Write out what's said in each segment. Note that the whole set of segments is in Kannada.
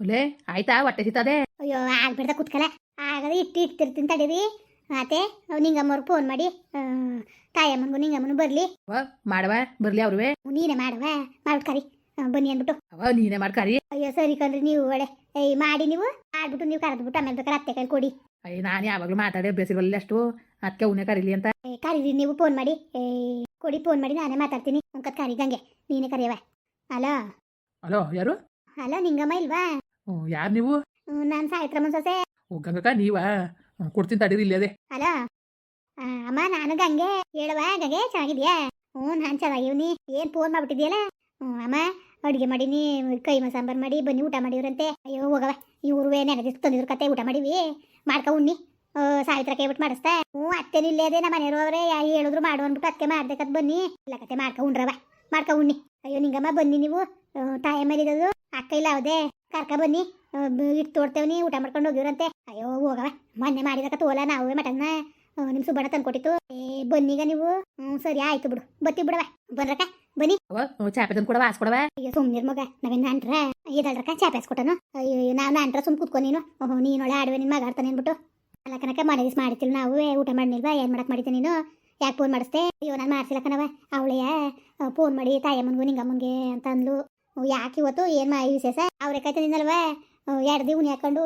ಒಲೆ ಆಯ್ತಾ? ಹೊಟ್ಟೆ ಸಿತದೆ ಅಯ್ಯೋ ಆಗ್ಬಿಡ್ದ ಕುತ್ಕಲ. ಆಗದ ಇಟ್ಟು ಇಟ್ಟಿರ್ತೀನಿ ತಡೀರಿ. ಮತ್ತೆ ನಿಂಗಮ್ಮವ್ರಿಗೆ ಫೋನ್ ಮಾಡಿ ತಾಯಮ್ಮನಿಗೂ ನಿಂಗಮ್ಮನು ಬರಲಿ. ಮಾಡವ? ಬರಲಿ ಅವ್ರುವೆ? ನೀನೇ ಮಾಡವ? ಮಾಡ್ಕರಿ. ಬನ್ನಿ ಅಂದ್ಬಿಟ್ಟು. ಅವ ನೀನೇ ಮಾಡ್ಕಾರಿ. ಅಯ್ಯೋ ಸರಿ ಕಣ್ರಿ ನೀವು ಒಳ್ಳೆ ಏಯ್ ಮಾಡಿ ನೀವು. ಮಾಡ್ಬಿಟ್ಟು ನೀವು ಕರೆದ್ಬಿಟ್ಟು ಆಮೇಲೆ ಬೇಕಾದ್ರೆ ಅತ್ತೆ ಕೈಲಿ ಕೊಡಿ. ಅಯ್ಯ ನಾನು ಯಾವಾಗಲೂ ಮಾತಾಡಿ ಅಭ್ಯಾಸಿರಲ್ಲ ಅಷ್ಟು ಅದಕ್ಕೆ ಅವನೇ ಕರೀಲಿ ಅಂತ. ಏ, ಕರೀರಿ ನೀವು ಫೋನ್ ಮಾಡಿ. ಏ ಕೊಡಿ ಫೋನ್ ಮಾಡಿ ನಾನೇ ಮಾತಾಡ್ತೀನಿ. ಒಂಕತ್ ಕರಿ ಗಂಗೆ ನೀನೇ ಕರೆಯವ ಹಲೋ ಹಲೋ ಯಾರು? ಹಲೋ ನಿಂಗಮ್ಮ ಇಲ್ವಾ? ಯಾರು ನೀವು? ನಾನು ಸಾಯಿತ್ರಮ್ಮನ ಸೊಸೆ. ಓ ಗಂಗಕ್ಕ ನೀವಾ? ಕೊಡ್ತೀನಿ ತಡೀರಿ ಇಲ್ಲಿ ಅದೇ ಹಲೋ ಅಮ್ಮ ನಾನು ಗಂಗೆ. ಹೇಳುವ ಗಂಗೆ ಚೆನ್ನಾಗಿದ್ಯಾ? ಹ್ಞೂ ನಾನು ಚೆನ್ನಾಗಿವ್ನಿ ಏನು ಫೋನ್ ಮಾಡ್ಬಿಟ್ಟಿದ್ಯಲ್ಲ? ಹ್ಞೂ ಅಮ್ಮ ಅಡುಗೆ ಮಾಡೀನಿ ಕೈಮ ಸಾಂಬಾರು ಮಾಡಿ ಬನ್ನಿ ಊಟ ಮಾಡಿವ್ರಂತೆ. ಅಯ್ಯೋ ಹೋಗವ ಇವ್ರು ನೆನೆ ತಂದಿದ್ರು ಕತೆ ಊಟ ಮಾಡಿವಿ. ಮಾಡ್ಕೊ ಉಣ್ಣಿ. ಸಾಯಿತ್ರ ಸಾವಿತ್ರ ಮಾಡಸ್ತ ಮಾಡಿಸ್ತಾ. ಹ್ಞೂ ಅತ್ತೆನೂ ಇಲ್ಲೇ ಅದೇ ನಮ್ಮ ಮನೆಯವರು ಅವರೇ. ಹೇಳಿದ್ರು ಮಾಡು ಅಂದ್ಬಿಟ್ಟು ಅದಕ್ಕೆ ಮಾಡ್ಬೇಕತ್ ಬನ್ನಿ. ಇಲ್ಲ ಕತೆ ಮಾಡ್ಕೊ ಉಂಡ್ರವ ಮಾಡ್ಕೊ ಉಣ್ಣಿ. ಅಯ್ಯೋ ನಿಂಗಮ್ಮ ಬನ್ನಿ ನೀವು. ಆ, ತಾಯಿ ಮೇಲೆ ಇರೋದು ಅಕ್ಕ ಇಲ್ಲ ಅವದೇ. ಕರ್ಕ ಬನ್ನಿ. ಇಟ್ಟು ತೋಡ್ತೇವನಿ ಊಟ ಮಾಡ್ಕೊಂಡು ಹೋಗಿವ್ರಂತೆ. ಅಯ್ಯೋ ಹೋಗವ. ಮೊನ್ನೆ ಮಾಡಿದಕ್ಕ ತೋಲ ನಾವು ಮಟನ್ನ ನಿಮ್ಮ ಸುಬ್ಬಣ್ಣ ತಂದ್ಕೊಟ್ಟಿತ್ತು. ಏ ಬನ್ನೀಗ ನೀವು. ಹ್ಞೂ ಸರಿ ಆಯ್ತು ಬಿಡು. ಬತ್ತಿ ಬಿಡವ. ಬನ್ರಕ ಬನ್ನಿ. ಚಾಪೆ ತಂದು ಕೊಡವ ಹಾಸ್ಕೊಡವ ಅಯ್ಯೋ ಸುಮ್ ಮಗ. ನಾವೇನು ಅಂಟ್ರ ಇದಲ್ರಕ್ಕ ಚಾಪೆ ಹಾಸ್ಕೊಟ್ಟನು ಅಯ್ಯೋ ನಾನು ಅಂಟ್ರ ಸುಮ್ ಕೂತ್ಕೊ ನೀನು. ಓಹೋ ನೀನೊಳೆ ಆಡುವೆ ನಿನ್ನ ಮಗ ಆಡ್ತಾನೆ ಅಂದ್ಬಿಟ್ಟು. ಅಲ್ಲ ಕನಕ ಮನೆಗೆ ಮಾಡಿತಿಲ್ ನಾವು. ಊಟ ಮಾಡಿಲ್ವಾ ಏನ್ ಮಾಡಕ್ ಮಾಡಿದ್ದೆ ನೀನು? ಯಾಕೆ ಫೋನ್ ಮಾಡಿಸ್ದೆ? ಅಯ್ಯೋ ನಾನು ಮಾಡ್ಸಿಲ್ಲ ಕನವ ಅವಳೆಯ ಫೋನ್ ಮಾಡಿ ತಾಯಮ್ಮನಿಗೂ ನಿಂಗಮ್ಮನಿಗೆ ಅಂತ ಅಂದ್ಲು. ಯಾಕೆ ಇವತ್ತು? ಏನು ವಿಶೇಷ? ಅವ್ರೆಕಾಯ್ತು ತಂದಿದ್ದಲ್ವೇ ಎರಡು ದಿವ್ನ ಹಾಕೊಂಡು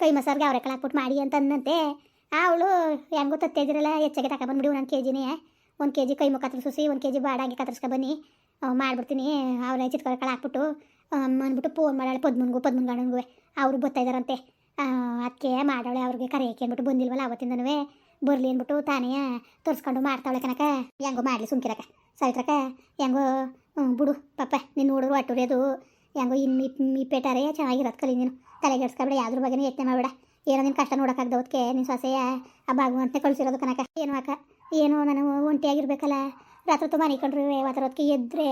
ಕೈ ಮಸಾರ್ಗೆ ಅವ್ರೆಕಾಳು ಹಾಕ್ಬಿಟ್ಟು ಮಾಡಿ ಅಂತ ಅಂದಂತೆ ಅವಳು, ಹೆಂಗೋ ತತ್ತೇದಿರಲ್ಲ ಹೆಚ್ಚಾಗಿ ತಗೊಬಂದ್ಬಿಡಿ ಒಂದು ಕೆ ಜಿನೇ ಒಂದು ಕೆ ಜಿ ಕೈ ಮುಖ ಕತ್ತರಿಸಿ ಒಂದು ಕೆ ಜಿ ಬಾಡಾಗಿ ಕತ್ತರಿಸ್ಕೊ ಬನ್ನಿ. ಮಾಡಿಬಿಡ್ತೀನಿ. ಅವ್ರ ಚಿತ್ಕೊಳ ಕಳ ಹಾಕ್ಬಿಟ್ಟು ಅಂದ್ಬಿಟ್ಟು ಫೋನ್ ಮಾಡಾಳೆ, ಪದ್ಮನ್ಗೂ ಪದ್ಮನ್ ಗಂಡನ್ಗೂ ಅವರು ಬರ್ತಾಯಿದಾರಂತೆ ಅದಕ್ಕೆ ಮಾಡಾಳೆ, ಅವ್ರಿಗೆ ಕರೆಯಕ್ಕೆ ಅಂದ್ಬಿಟ್ಟು ಬಂದಿಲ್ವಲ್ಲ ಅವತ್ತಿಂದನೂ ಬರಲಿ ಅಂದ್ಬಿಟ್ಟು ತಾನೇ ತೋರಿಸ್ಕೊಂಡು ಮಾಡ್ತಾವಳೆ ಕನಕ ಹೆಂಗೋ ಮಾಡಲಿ ಸುಮ್ಕಿರಕ. ಸಾವಿತ್ರಕ ಹೆಂಗೋ ಹ್ಮ್, ಬಿಡು ಪಾಪ ನೀನು ನೋಡಿದ್ರು ಒಟ್ಟುರಿ ಅದು. ಹೆಂಗೋ ಇನ್ನು ಇಪ್ಪೇಟಾರೆ ಚೆನ್ನಾಗಿರೋದು ಕಲಿ ನೀನು. ತಲೆಗೆಡ್ಸ್ಕೊಬೇಡ ಯಾವ್ದ್ರ ಬಗ್ಗೆನೂ ಯೋಚನೆ ಮಾಡಬೇಡ. ಏನೋ ನಿನ್ನ ಕಷ್ಟ ನೋಡೋಕ್ಕಾಗ್ದವತ್ಕೆ ನಿನ್ನ ಸೊಸೆಯ ಆ ಭಾಗವಂತನೇ ಕಳಿಸಿರೋದು ಕನಕ. ಏನು ಅಕ್ಕ ಏನೋ ನಾನು ಒಂಟಿಯಾಗಿರ್ಬೇಕಲ್ಲ. ರಾತ್ರಿ ತುಂಬ ಅನ್ಕೊಂಡ್ರಿ ಮಾತಾಡೋದಕ್ಕೆ ಎದ್ರೆ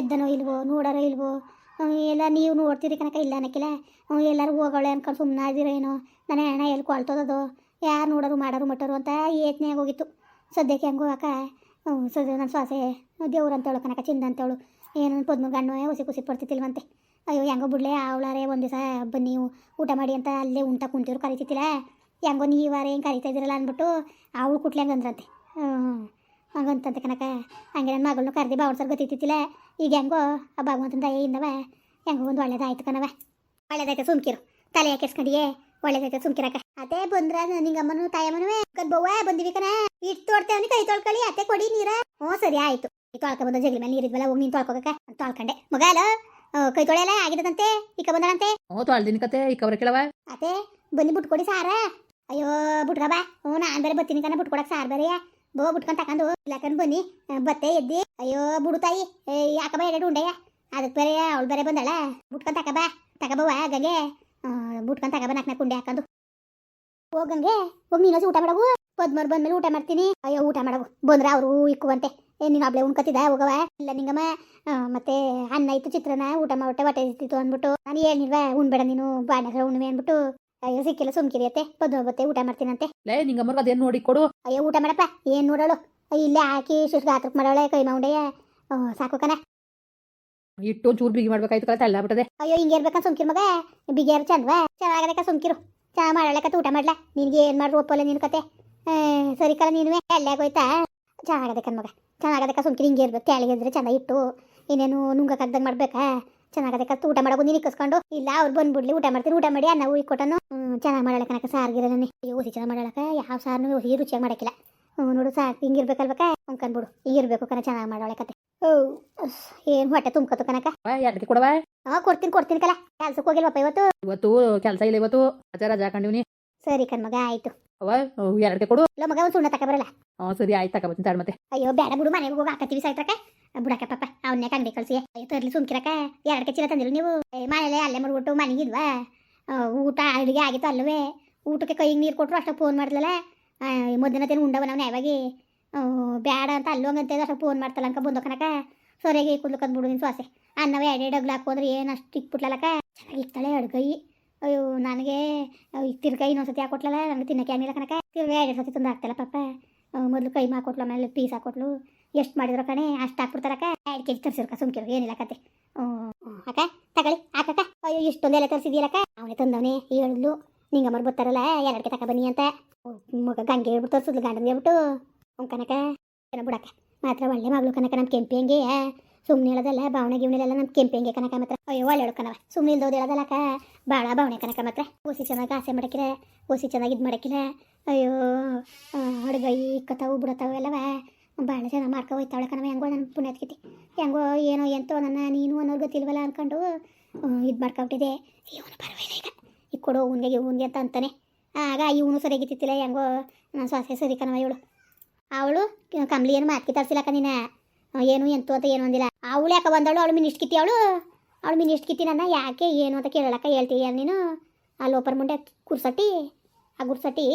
ಎದ್ದನೋ ಇಲ್ವೋ ನೋಡೋರೋ ಇಲ್ವೋ ಎಲ್ಲ ನೀವು ನೋಡ್ತೀರಿ ಕನಕ ಇಲ್ಲ ಅನ್ನಕ್ಕಿಲ್ಲ. ಎಲ್ಲರೂ ಹೋಗೋಳೆ ಅನ್ಕೊಂಡು ಸುಮ್ಮನೆ ಆದಿರೋ ಏನೋ. ನನ್ನ ಹೆಣ್ಣ ಎಲ್ಲಿ ಕೊಳ್ತೋದದು? ಯಾರು ನೋಡೋರು ಮಾಡೋರು ಮಟ್ಟರು ಅಂತ ಯೋಚನೆ ಆಗೋಗಿತ್ತು ಸದ್ಯಕ್ಕೆ ಹೆಂಗೋ ಅಕ್ಕ ಸದ್ಯ ನನ್ನ ಸ್ವಾಸೆ ದೇವ್ರು ಅಂತೇಳು ಕನಕ, ಚಿಂದ ಅಂತೇಳು ಏನು ಪದ್ಮ ಗಣ್ಣು ಹುಸಿ ಕುಸಿ ಪಡ್ತಿತ್ತಿಲ್ವಂತೆ. ಅಯ್ಯೋ, ಹೆಂಗೋ ಬಿಡ್ಲೆ ಅವಳಾರೆ ಒಂದು ದಿವಸ ಬನ್ನಿ ಊಟ ಮಾಡಿ ಅಂತ ಅಲ್ಲೇ ಉಂಟ ಕುಂತಿರು ಕರಿತಿತ್ತಿಲ್ಲ ಹೆಂಗೋ ನೀವಾರೆ ಏನು ಕರಿತಾ ಇದ್ದೀರಲ್ಲ ಅಂದ್ಬಿಟ್ಟು ಅವಳು ಕುಟ್ಲೆ ಹಂಗಂದ್ರಂತೆ ಹ್ಞೂ ಹಂಗಂತಂತೆ ಕನಕ. ಹಂಗೆ ನನ್ನ ಮಗಳನ್ನೂ ಕರೆದಿ ಬಾವಡ್ಸರ್ ಗೊತ್ತಿತ್ತಿಲ್ಲ ಈಗ ಹೆಂಗೋ ಆ ಭಗವಂತನ ದಯೆಯಿಂದವ ಹೆಂಗೋ ಒಂದು ಒಳ್ಳೇದಾಯ್ತು ಕಣವ ಒಳ್ಳೇದಾಯ್ತು ಸುಮ್ಕಿರು. ತಲೆ ಹಾಕಿಸ್ಕೊಂಡಿಯೇ, ಒಳ್ಳೇದಾಯ್ತು ಸುಮ್ಕಿರಕ ಅದೇ ಬಂದ್ರ ನಿಂಗಮ್ಮನು ತಾಯಮ್ಮನವೇ ಬವ್ವ ಬಂದಿವಿ ಕಣ. ಇಟ್ಟು ತೋಡ್ತೇವನಿ ಕೈ ತೊಳ್ಕೊಳ್ಳಿ ಅತ್ತೆ ಕೊಡಿ ನೀರ. ಹ್ಞೂ ಸರಿ ಆಯ್ತು. ಈ ತೊಳ್ಕ ಬಂದ ಜಗ್ಲಿ ಮೇಲೆ ನೀರಿದ್ವಲ್ಲ ಹೋಗಿ ನೀನು ತೊಳ್ಕೊಬೇಕ ತೊಳ್ಕೊಂಡೆ. ಮಗ ಅಲ್ಲ? ಕೈ ತೊಳೆಯಲ್ಲ ಆಗಿದಂತೆ ಈಕ ಬಂದಳಂತೆ? ಹ್ಞೂ ತೊಳ್ದಿನ ಕತೆ ಈಕ ಕವರ ಕೇಳವ. ಅತ್ತೆ ಬನ್ನಿ ಬಿಟ್ಕೊಡಿ ಸಾರ. ಅಯ್ಯೋ ಬಿಟ್ಕ ಬಾ. ಹ್ಞೂ ನಾನು ಬೇರೆ ಬತ್ತೀನಿ ಕಣ ಬಿಟ್ಕೊಡಕ್ ಸಾರ್ ಬೇರೆ. ಬೋ ಬಿಟ್ಕೊಂಡು ತಕೊಂಡು ಇಲ್ಲಕಂಡು ಬನ್ನಿ. ಬತ್ತೆ ಎದ್ದಿ. ಅಯ್ಯೋ ಬುಡುತಾಯಿ ತಾಯಿ. ಏ ಯಾಕ ಬಾ ಎರಡು ಉಂಡೆಯ ಅದಕ್ಕೆ ಬೇರೆ ಅವಳು ಬೇರೆ ಬಂದಳ. ಬುಟ್ಕೊಂಡು ತಕ ಬಾ. ತಕಬವ್ವ ಗಂಗೆ. ಬುಟ್ಕೊಂಡು ಬಿಟ್ಕೊಂಡ್ ತಕ ಬಾ ನಾಲ್ಕು ಕುಂಡೆ ಹಾಕೊಂಡು. ಹೋಗಂಗೆ ಹೋಗಿ ನೀನು ಊಟ ಮಾಡವು. ಪದ್ಮರ್ ಬಂದ್ಮೇಲೆ ಊಟ ಮಾಡ್ತೀನಿ. ಅಯ್ಯೋ ಊಟ ಮಾಡವು. ಬಂದ್ರೆ ಅವರು ಇಕ್ಕುವಂತೆ. ನೀನು ಒಬ್ಳೆ ಉಣ್ಕತಿದ ಹೋಗವ ಇಲ್ಲ ನಿಂಗಮ್ಮ. ಮತ್ತೆ ಅನ್ನ ಇತ್ತು ಚಿತ್ರನ ಊಟ ಮಾಡ್ಬಿಟ್ಟೆ ಹೊಟ್ಟೆ ಇರ್ತಿತ್ತು ಅಂದ್ಬಿಟ್ಟು. ನಾನು ಹೇಳಿಲ್ವಾ ಉಣ್ಬೇಡ ನೀನು ಬಾಣ್ಯ ಉಣ್ಮೆ ಅಂದ್ಬಿಟ್ಟು. ಅಯ್ಯೋ ಸಿಕ್ಕಿಲ್ಲ ಸುಮ್ಕಿರಿ ಅತ್ತೆ ಪದ್ಮ ಬತ್ತೆ ಊಟ ಮಾಡ್ತೀನಂತೆ. ಲೇ ನಿಂಗಮ್ಮ ಅದೇನು ನೋಡಿ ಕೊಡು. ಅಯ್ಯೋ ಊಟ ಮಾಡಪ್ಪ. ಏನು ನೋಡೋಳು. ಇಲ್ಲೇ ಹಾಕಿ ಶುಷ್ಕ ಗಾತ್ರಕ್ಕೆ ಮಾಡೋಳೆ ಕೈ ಮೌಂಡೆಯ ಸಾಕು ಕಣ. ಇಟ್ಟು ಒಂಚೂರು ಬಿಗಿ ಮಾಡ್ಬೇಕಾಯ್ತು ಕಲ ತಳ್ಳ ಬಿಟ್ಟದೆ. ಅಯ್ಯೋ ಹಿಂಗೆ ಇರ್ಬೇಕಂತ ಸುಮ್ಕಿರ್ ಮಗ. ಬಿಗಿಯಾರು ಚಂದ್ವಾ. ಚೆನ್ನಾಗದಕ್ಕ ಸುಮ್ಕಿರು. ಚೆನ್ನಾಗಿ ಮಾಡಲಕ್ಕ ಊಟ ಮಾಡ್ಲಾ? ನಿನ್ಗೆ ಏನು ಮಾಡ್ರು ಒಪ್ಪಲ್ಲ ನಿನ್ ಕತೆ? ಸರಿ ಕಲ ನೀನು ಎಳ್ಳೆ ಹೋಯ್ತಾ? ಚೆನ್ನಾಗದಕ್ಕ ಮಗ. ಚೆನ್ನಾಗದಕ್ಕ ಸುಮ್ಕಿರಿ, ಹಿಂಗೆ ಇರ್ಬೇಕು. ಕೆಳಗೆ ಇದ್ರೆ ಚೆಂದ ಇಟ್ಟು ಇನ್ನೇನು ನುಂಗಕ್ಕಾಗ್ದಂಗೆ ಮಾಡ್ಬೇಕಾ? ಚೆನ್ನಾಗದಕ್ಕ ಊಟ ಮಾಡೋದು ನೀನು ಇಕ್ಕಿಸ್ಕೊಂಡು ಇಲ್ಲ, ಅವ್ರು ಬಂದ್ಬಿಡ್ಲಿ. ಊಟ ಮಾಡ್ತೀನಿ, ಊಟ ಮಾಡಿ ಅನ್ನ ಉಳಿ ಕೊಟ್ಟನು. ಚೆನ್ನಾಗಿ ಮಾಡಲ್ಲ ಕನಕ ಸಾರ್ಗಿರ ಹುಸಿ ಚೆನ್ನಾಗಿ ಮಾಡಲಕ್ಕ ಯಾವ ಸಾರನು ಹುಸಿ ರುಚಿಯಾಗಿ ಮಾಡಕ್ಕಿಲ್ಲ. ಹ್ಞೂ ನೋಡು ಸಾಕು ಹಿಂಗಿರ್ಬೇಕಲ್ಬೇಕ ಅಂದ್ಕೊಂಡ್ಬಿಡು ಹಿಂಗಿರ್ಬೇಕು ಕಣ ಚೆನ್ನಾಗಿ ಮಾಡೋಳೆ ಕತೆ. ಏನು ಹೊಟ್ಟೆ ತುಂಬ್ಕೊತು ಕನಕ ಎರಡಕ್ಕೆ ಕೊಡವ? ಹಾ ಕೊಡ್ತೀನಿ ಕೊಡ್ತೀನಿ ಕಲ. ಕೆಲ್ಸಕ್ಕೆ ಹೋಗಿಲ್ವಪ್ಪ ಇವತ್ತು? ಇವತ್ತು ಕೆಲಸ ಇಲ್ಲ ಇವತ್ತು. ರಜಾ ರಜಾ ಹಾಕೊಂಡಿವ್ನಿ ಸರಿ ಕಣ್ಮಗ ಆಯ್ತು. ಅವ ಎರಡಕ್ಕೆ ಕೊಡು. ಇಲ್ಲ ಮಗ ಒಂದು ಸುಣ್ಣ ತಕ ಬರಲ್ಲ. ಹ್ಞೂ ಸರಿ ಆಯ್ತು ತಗೊಬತ್ತೀನಿ ತಾಳು ಮತ್ತೆ. ಅಯ್ಯೋ ಬೇಡ ಬಿಡು ಮನೆಗೆ ಹೋಗಿ ಹಾಕತ್ತೀವಿ ಸಾಯ್ತ್ರಕ್ಕೆ ಬುಡಕ ಪಾಪ ಅವನ್ನೇ ಕಂಡಿ ಕಳ್ಸಿ. ಅಯ್ಯೋ ತರ್ಲಿ ಸುಮ್ಕಿರಕ ಎರಡಕ್ಕೆ ಚೀಲ ತಂದಿಲ್ಲ ನೀವು. ಮನೇಲೆ ಅಲ್ಲೇ ಮಾಡ್ಬಿಟ್ಟು ಮನೆಗಿದ್ವಾ ಊಟ ಅಡುಗೆ ಆಗಿತ್ತು ಅಲ್ಲವೇ? ಊಟಕ್ಕೆ ಕೈಗೆ ನೀರು ಕೊಟ್ಟರು ಅಷ್ಟು ಫೋನ್ ಮಾಡ್ದಲ್ಲ? ಮಧ್ಯಾಹ್ನ ಉಂಡವ ನಾವು ಯಾವಾಗಿ ಬೇಡ ಅಂತ ಅಲ್ಲೋಂಗಂತ ಅಷ್ಟು ಫೋನ್ ಮಾಡ್ತಲ್ಲ ಅಂಕ ಬಂದು ಕನಕ ಸರಿಯಾಗಿ ಕುದ್ಲಕ್ಕಂದು ಬಿಡು ನಿನ್ನ ಸ್ವಾಸೆ ಅನ್ನವ ಎರಡು ಎರಡು ಅಗ್ಲು ಹಾಕೋದ್ರೆ ಏನು ಅಷ್ಟು ಇಕ್ಬಿಟ್ಲಕ್ಕ ಚೆನ್ನಾಗಿ ಇಕ್ತಾಳೆ ಅಡ್ಗೈ ಅಯ್ಯೋ, ನನಗೆ ತಿರ್ಗಾ ಇನ್ನೊಂದ್ಸತಿ ಹಾಕೊಟ್ಲಲ್ಲ ನನಗೆ ತಿನ್ನಕ್ಕೆ ಆಗಿಲ್ಲ ಕಣಕ ತಿರ್ಗಾ ಎರಡು ಸತಿ ತಂದು ಹಾಕ್ತಲ್ಲ ಪಾಪ. ಮೊದಲು ಕೈ ಹಾಕೊಟ್ಲು ಆಮೇಲೆ ಪೀಸ್ ಹಾಕೊಟ್ಲು. ಎಷ್ಟು ಮಾಡಿದ್ರು ಕಣೆ, ಅಷ್ಟು ಹಾಕ್ಬಿಡ್ತಾರಕ್ಕ. ಎರಡು ಕೆ ಜಿ ತರ್ಸಿರ್ಕ ಸುಮ್ಕಿರು ಏನಿಲ್ಲ ಕತೆ. ಅಕ್ಕ, ತಗೊಳ್ಳಿ, ಹಾಕಕ್ಕ. ಅಯ್ಯೋ ಇಷ್ಟೊಂದೆಲ್ಲ ತರಿಸಿದ್ಯಲ್ಲಕ್ಕ ಅವನೇ ತಂದವನೇ ಹೇಳಿದ್ಲು ನಿಂಗಮ್ಮರು ಬರ್ತಾರಲ್ಲ ಎರಡಕ್ಕೆ ತಕ ಬನ್ನಿ ಅಂತ. ಮಗ ಗಂಗೆ ಹೇಳ್ಬಿಟ್ಟು ತರಿಸಿದ್ಲು ಗಂಡನ ಹೇಳ್ಬಿಟ್ಟು. ಅವ್ನು ಕನಕ ಬಿಡಕ್ಕ. ಮಾತ್ರ ಒಳ್ಳೆ ಮಗಳು ಕನಕ ನಮ್ಮ ಕೆಂಪಿ ಹಂಗೆ ಸುಮ್ಮನೆ ಹೇಳೋದಲ್ಲ, ಭಾವನೆ ಗಿವಣೆಲ್ಲ ನಮ್ಮ ಕೆಂಪು ಹೆಂಗೆ ಕನಕ ಮಾತ್ರ ಅಯ್ಯೋ ಒಳ್ಳೆ ಹೇಳಕನವ ಸುಮ್ಮನೆ ಇಲ್ದೋದು ಹೇಳೋದಲ್ಲಕ್ಕ. ಭಾಳ ಭಾವನೆ ಕನಕ ಮಾತ್ರ ಓಸಿ ಚೆನ್ನಾಗಿ ಆಸೆ ಮಾಡಕ್ಕಿಲ್ಲ ಓಸಿ ಚೆನ್ನಾಗಿ ಇದು ಮಾಡಕ್ಕಿಲ್ಲ ಅಯ್ಯೋ ಅಡುಗೈ ಇಕ್ಕತ್ತಾವು ಬಿಡತಾವು ಎಲ್ಲವ. ಭಾಳ ಜನ ಮಾಡ್ಕೊ ಹೋಯ್ತಾವಳೆ ಕಣವ ಹೆಂಗೋ ನನ್ನ ಪುಣ್ಯ ಹತ್ಕಿತಿ ಹೆಂಗೋ ಏನೋ ಎಂತೋ ನನ್ನ ನೀನು ಅನ್ನೋರು ಗೊತ್ತಿಲ್ವಲ್ಲ ಅಂದ್ಕೊಂಡು ಇದು ಮಾಡ್ಕೊಬಿಟ್ಟಿದೆ. ಇವನು ಪರವಾಗಿಲ್ಲ ಈಗ. ಈಗ ಕೊಡೋ ಉನ್ಗೆ ಇವ್ನಿಗೆ ಅಂತ ಅಂತಾನೆ. ಆಗ ಇವನು ಸರಿಯಾಗಿತ್ತಿಲ್ಲ ಹೆಂಗೋ ನನ್ನ ಸೊಸೆ ಸರಿ ಕಣವ ಇವಳು. ಅವಳು ಕಂಬ್ಲಿ ಏನು ಮಾತ್ಕಿ ತರಿಸಿಲ್ಲಕ್ಕ ನೀನ. ಏನು, ಎಂತು ಅಂತ ಏನು ಅಂದಿಲ್ಲ. ಅವಳು ಯಾಕೆ ಬಂದವಳು? ಅವಳು ಇಷ್ಟು ಕಿತ್ತಿ ಅವಳು? ಅವಳು ಇಷ್ಟು ಕಿತ್ತಿ ನನ್ನ ಯಾಕೆ, ಏನು ಅಂತ ಕೇಳಲಕ್ಕ ಹೇಳ್ತೀಯ ನೀನು? ಆ ಲೋಪರ್ ಮುಂಡೆ ಕುರ್ಸಟ್ಟಿ ಆ ಗುರ್ಸಟ್ಟಿ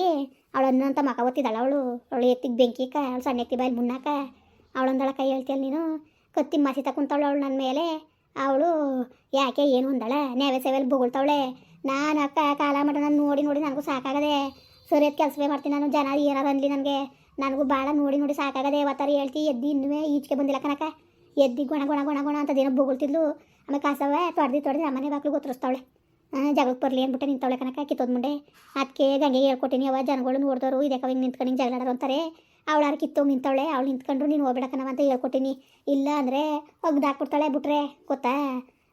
ಅವಳು ಅನ್ನಂತ ಮಕ ಒತ್ತಿದ್ದಾಳ ಅವಳು. ಅವಳು ಎತ್ತಿಗೆ ಬೆಂಕಿಕ ಅವಳು ಸಣ್ಣ ಎತ್ತಿ ಬಾಯಲ್ಲಿ ಮುನ್ನಾಕ ಕೈ ಹೇಳ್ತೀಯಲ್ಲ ನೀನು? ಕತ್ತಿ ಮಾಸಿ ತಕೊಂತಾವಳು ಅವಳು ನನ್ನ ಮೇಲೆ. ಅವಳು ಯಾಕೆ, ಏನು ಅಂದಳ? ನೇವೆ ಸೇವೆಯಲ್ಲಿ ಬೊಗಳ್ತಾವಳೆ. ನಾನು ಅಕ್ಕ, ಕಾಲ ಮಾಡ ನಾನು ನೋಡಿ ನೋಡಿ ನನಗೂ ಸಾಕಾಗದೆ. ಸರಿಯಾದ ಕೆಲಸವೇ ಮಾಡ್ತೀನಿ ನಾನು. ಜನ ಏನಾರು ಅನ್ಲಿ ನನಗೆ. ನನಗೂ ಭಾಳ ನೋಡಿ ನೋಡಿ ಸಾಕಾಗದೆ ಯಾವತ್ತಾರ ಹೇಳ್ತಿ, ಎದ್ದು ಇನ್ನೂ ಈಚೆಗೆ ಬಂದಿಲ್ಲ ಕನಕ ಎದ್ದಿ ಗೊಣ ಗೊಣ ಗೊಣ ಗೊಣ ದಿನ ಬೋಗುಳ್ತಿದ್ಲು. ಆಮೇಲೆ ಕಾಸವ ತೊಡ್ದು ತೊಡ್ದು ನಮ್ಮನೆ ಬಾಕ್ಲು ಗೊತ್ತಿರಿಸ್ತಾವಳೆ. ಜಗಳಕ್ಕೆ ಬರಲಿ ಅಂದ್ಬಿಟ್ಟು ನಿಂತವಳೆ ಕನಕ ಕಿತ್ತೋದ್ ಮುಂಡೆ. ಅದಕ್ಕೆ ಗಂಗೆ ಹೇಳ್ಕೊಟ್ಟಿನಿ ಅವ ಜನಗಳು ನೋಡಿದವರು ಇದಕ್ಕೆ ಹಿಂಗೆ ನಿಂತ್ಕೊಂಡು ಹಿಂಗೆ ಜಗಳಾಡೋರು ಅಂತಾರೆ. ಅವಳಾರು ಕಿತ್ತೋಗಿ ನಿಂತವಳೆ, ಅವಳು ನಿಂತ್ಕೊಂಡ್ರು ನೀನು ಹೋಗ್ಬೇಡಕನವ ಅಂತ ಹೇಳ್ಕೊಟ್ಟಿನಿ. ಇಲ್ಲ ಅಂದರೆ ಒಗ್ದು ಹಾಕ್ಬಿಡ್ತಾಳೆ ಬಿಟ್ರೆ, ಗೊತ್ತಾ?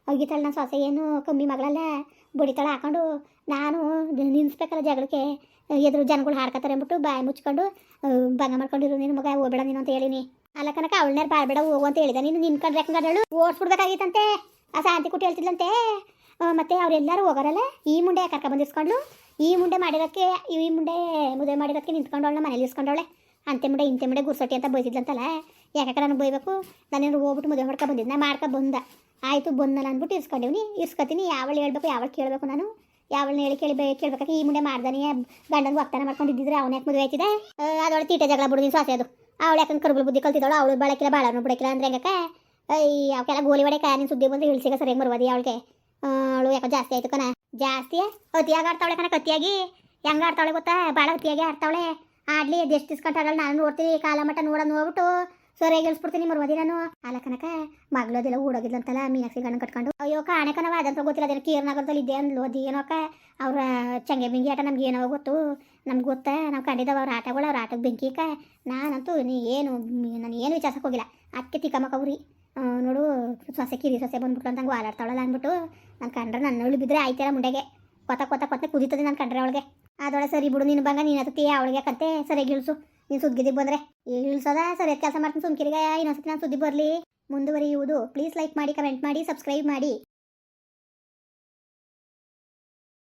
ಒಗಿತಾಳೆ ನಾನು ಸೊಸೆ ಏನು, ಕಮ್ಮಿ ಮಗಳಲ್ಲ. ಬಡಿತಾಳೆ ಹಾಕೊಂಡು ನಾನು ನಿನ್ಸ್ಬೇಕಲ್ಲ ಜಗಳಕ್ಕೆ ಎದುರು ಜನಗಳು ಹಾಡ್ಕತ್ತಾರೆ ಅಂದ್ಬಿಟ್ಟು ಬಾಯಿ ಮುಚ್ಕೊಂಡು ಭಂಗ ಮಾಡ್ಕೊಂಡಿರು. ನೀನು ಮಗ ಹೋಗ್ಬೇಡ ನೀನು ಅಂತ ಹೇಳಿನಿ. ಅಲ್ಲ ಕನಕ ಅವಳನ್ನೇ ಬಾಳ್ಬೇಡ ಹೋಗು ಅಂತ ಹೇಳಿದ. ನೀನು ನಿನ್ಕೊಂಡ್ರೆ ಯಾಕಂದ್ರೆ ಓಡಿಸ್ಬಿಡ್ಬೇಕಾಗಿತ್ತಂತೆ. ಆ ಶಾಂತಿ ಕುಟ್ಟಿ ಹೇಳ್ತಿದ್ಲಂತೆ. ಮತ್ತೆ ಅವರೆಲ್ಲರೂ ಹೋಗೋರಲ್ಲ? ಈ ಮುಂಡೆ ಕರ್ಕೊಂಬಂದಿಸ್ಕೊಂಡ್ಲು ಈ ಮುಂಡೆ ಮಾಡಿರೋಕ್ಕೆ ಈ ಮುಂಡೆ ಮದುವೆ ಮಾಡಿರೋಕ್ಕೆ ನಿಂತ್ಕೊಂಡವಳನ್ನ ಮನೇಲಿ ಇಸ್ಕೊಂಡವಳೆ. ಅಂತೆ ಮುಂಡೆ, ಇಂತೆ ಮುಂಡೆ ಗುರ್ಸಟ್ಟಿ ಅಂತ ಬೈತಿದ್ಲಂತಲ್ಲ ಯಾಕೆ ನನಗೆ ಬೈಬೇಕು? ನಾನೇನು ಹೋಗ್ಬಿಟ್ಟು ಮದುವೆ ಹೊಡ್ಕೊ ಬಂದಿದ್ದೆ. ನಾ ಮಾಡ್ಕೊ ಬಂದ. ಆಯಿತು ಬಂದಲ್ಲ ಅಂದ್ಬಿಟ್ಟು ಇಸ್ಕೊಂಡಿವ್ನಿ. ಇಸ್ಕೊತೀನಿ. ಯಾವಳು ಹೇಳ್ಬೇಕು ಯಾವಳು ಕೇಳಬೇಕು ನಾನು? ಯಾವಳನ್ನ ಹೇಳಿ ಕೇಳಿ ಕೇಳ್ಬೇಕಾಗಿ ಈ ಮುಂದೆ ಮಾಡ್ದಾನೆ. ಗಂಡನಿಗೆ ವಾಗ್ದಾನ ಮಾಡ್ಕೊಂಡಿದ್ದಿದ್ರೆ ಅವನ ಯಾಕೆ ಮದುವೆ ಆಯ್ತಿದೆ? ಅದೊಳಗೆ ತೀಟೆ ಜಗಳ ಬಿಡೋದು ಸೊಸೆ ಅದು ಅವಳು ಯಾಕಂದ್ರೆ ಕರ್ಬಲ್ ಬುದ್ಧಿ ಕಲ್ತಿದ್ದಾಳು. ಅವಳು ಬಳಕಿಲ್ಲ ಬಾಳನು ಬಿಡಕಿಲ್ಲ ಅಂದ್ರೆ ಅಯ್ಯ ಅವಕ್ಕೆಲ್ಲ ಗೋಲಿ ಹೊಡೆ ಕಾಯ್ ಸುದ್ದಿ ಬಂದ್ರೆ ಸರಿ ಸರಿಯಾಗಿ ಮರ್ವಾದಿ ಅವಳಿಗೆ. ಅವಳು ಯಾಕೋ ಜಾಸ್ತಿ ಆಯ್ತು ಕಣ. ಜಾಸ್ತಿ? ಅತಿಯಾಗಿ ಆಡ್ತಾವಳೆ ಕಣ, ಕತ್ತಿಯಾಗಿ. ಹೆಂಗೆ ಆಡ್ತಾವಳೆ ಗೊತ್ತಾ? ಭಾಳ ಅತಿಯಾಗಿ ಆಡ್ತಾವಳೆ. ಆಡ್ಲಿ ಎಷ್ಟು ಇಸ್ಕೊಂಡಾಗಲ್ಲ ನಾನು ನೋಡ್ತೀನಿ, ಕಾಲ ಮಟ್ಟ ನೋಡ ನೋಡ್ಬಿಟ್ಟು ಸರಿಯಾಗಿ ಗೆಲ್ಸ್ಬಿಡ್ತೀನಿ ಮರ್ವದಿ ನಾನು ಅಲ್ಲ ಕನಕ, ಮಗಳು ಅದೆಲ್ಲ ಓಡೋಗಿದ್ಲಂತಲ್ಲ, ಮೀನಾಕ್ಷಿ ಗಣ್ಣ ಕಟ್ಕೊಂಡು. ಅಯ್ಯೋ ಕಾಣೆ ಕಣವ, ಅದಂತ ಗೊತ್ತಿಲ್ಲ, ಅದೇನೋ ಕೀರ್ನಗರದಲ್ಲಿ ಇದ್ದೆ ಅಂದ್ಲು, ಅದು ಏನೋಕ ಅವ್ರ ಚಂಗೆ ಬಿಂಗಿ ಆಟ ನಮ್ಗೆ ಏನೋ ಗೊತ್ತು. ನಮ್ಗೆ ಗೊತ್ತಾ, ನಾವು ಕಂಡಿದ್ದಾವೆ, ಅವ್ರ ಆಟಗಳು, ಅವ್ರ ಆಟಕ್ಕೆ ಬೆಂಕಿಕ ನಾನಂತೂ ನೀ ಏನು ನಾನು ಏನು ವಿಚಾರಕ್ಕೆ ಹೋಗಿಲ್ಲ. ಅದಕ್ಕೆ ತಿಕ್ಕಮ್ಮಕ್ಕ ಅವ್ರಿ ನೋಡು, ಸೊಸೆ ಕಿರಿ ಸೊಸೆ ಬಂದ್ಬಿಟ್ಟು ಅಂತಂಗೆ ಹಂಗೆ ಓಲಾಡ್ತಾವಳಲ್ಲ ಅಂದ್ಬಿಟ್ಟು, ನಾನು ಕಂಡ್ರೆ ನನ್ನ ಉಳಿ ಬಿದ್ದರೆ ಆಯ್ತಾರ ಮುಂಡೆಗೆ. ಕೊತ್ತ ಕೊತ್ತ ಕೊತ್ತ ಕುದೀತದೆ ನಾನು ಕಂಡ್ರೆ ಅವಳಿಗೆ. ಅದೊಳಗೆ ಸರಿ ಬಿಡು, ನೀನು ಬಂಗ, ನೀನು ಹತ್ತೀಯ ಅವಳಿಗೆ ಕತ್ತೆ ಸರಿ ಇಳಿಸು ನೀನು ಸುದ್ದಿಗೆ ಬಂದರೆ? ಇಳಿಸೋದ? ಎತ್ ಕೆಲಸ ಮಾಡ್ತೀನಿ, ಸುಮ್ಕಿರಿಗ. ಇನ್ನೊಂದ್ಸತಿ ನಾನು ಸುದ್ದಿ ಬರಲಿ. ಮುಂದುವರಿಯುವುದು. ಪ್ಲೀಸ್ ಲೈಕ್ ಮಾಡಿ ಕಮೆಂಟ್ ಮಾಡಿ ಸಬ್ಸ್ಕ್ರೈಬ್ ಮಾಡಿ.